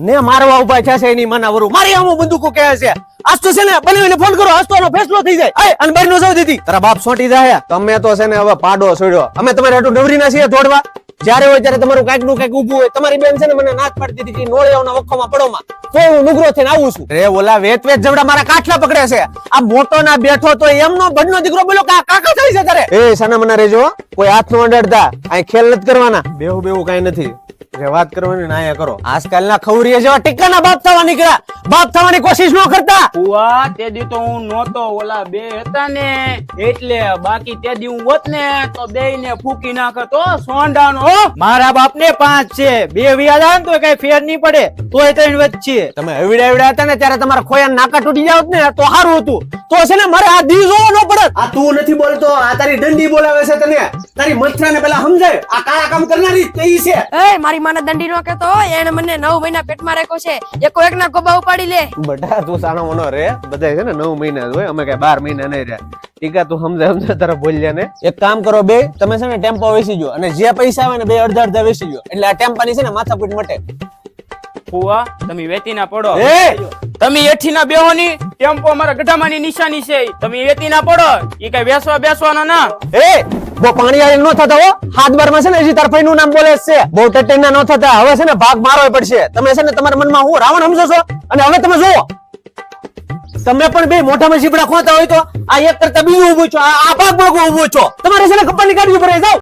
ને મારવા ઊભા છે છે એની મના વરું. મારી આમો બંદૂકો કહે છે. આજ છે ને બનાવીને ફોન કરો. આજ તો ફેસલો થઈ જાય. આય અને બારી નો દીધી. તારા બાપ સોટી જાય. તમે તો છે ને હવે પાડો છોડ્યો. અમે તમારે હાટુ નવરી ના છીએ તોડવા જ્યારે હોય ત્યારે તમારું કાંઈકનું કાંઈક ઊભું હોય. તમારી બેન છે ને મને નાચ પાડી દીધી નોળિયાઓના વખોમાં પડોમાં તો હું નુગરો થઈને આવું છું. રે ઓલા વેત વેત જવડા મારા કાઠલા પકડે છે. આ મોટો ના બેઠો તો એમનો બડનો દીકરો બોલો કા કાકા થઈ છે તારે? એ, સના મને રેજો કોઈ હાથ નો અડડતા અહીં ખેલ નથી કરવાના. બેહુ બેહુ કાઈ નથી. જે વાત કરવાની ના અહીંયા કરો. આજકાલના ખવરીએ જેવા ટીકાના બાપ થવા નીકળ્યા. બાપ થવાની કોશિશ ન કરતા. કુવા તે દી તો હું નહોતો ઓલા બે હતા ને. એટલે બાકી તે દી હું હોત ને તો બે ને ફૂકી નાખતો. સોંડાનો નો મારા બાપ ને પાંચ છે. બે વ્યાજ આવે ને તો કઈ ફેર નહીં પડે. તોય ત્રણ વચ્ચે. તમે હવીડા હવીડા હતા ને ત્યારે તમારા ખોયા નાકા તૂટી જાવ ને તો સારું હતું. તો છે ને મારે આ દી જોવો ન પડે. આ તું નથી બોલતો આ તારી દંડી બોલાવે છે તને. તારી મથરા પેલા સમજાય. આ કાળા કામ કરનારી તે ઈ છે. એ મારી માને દંડી નો કેતો એને મને નવ મહિના પેટમાં રાખ્યો છે. એકો એક ના ગોબા ઉપાડી લે. બટા તું સાનો મનો રે. બધા છે ને 9 મહિના હોય અમે કઈ બાર મહિના નહીં રહ્યા. ટીકા તું સમજાય સમજાય તારા બોલ્યા ને એક કામ કરો બે તમે છે ને ટેમ્પો વેચી જો અને જે પૈસા આવે ને બે અડધા અડધા વેચી જો એટલે આ ટેમ્પાની છે ને માથાકૂટ મટે. ફુવા તમે વેચી ના પડો. એ! તમે ના બેહોની, ટેમ્પો અમારા ગઢામાની નિશાની છે. તમે વેતી ના પડો, ઈ કઈ બેસવા બેસવાનો ના. એ બો પાણી આવેલ નો થતા હો. હાથ બારમાં છે ને હજી તારનું નામ બોલે છે. બહુ ટટેના નો થતા. હવે છે ને ભાગ મારવો પડશે. તમે છે ને તમારા મનમાં હું રાવણ સમજો છો? અને હવે તમે જુઓ. તમે પણ બે મોઢામાં ઝીબડા ખોતા હોય તો આ એક કરતા બીજું ઉભું છો. આ ભાગ ભાગ ઉભું છો. તમારે છે ને કપાની કાઢવી પડે. જાઓ.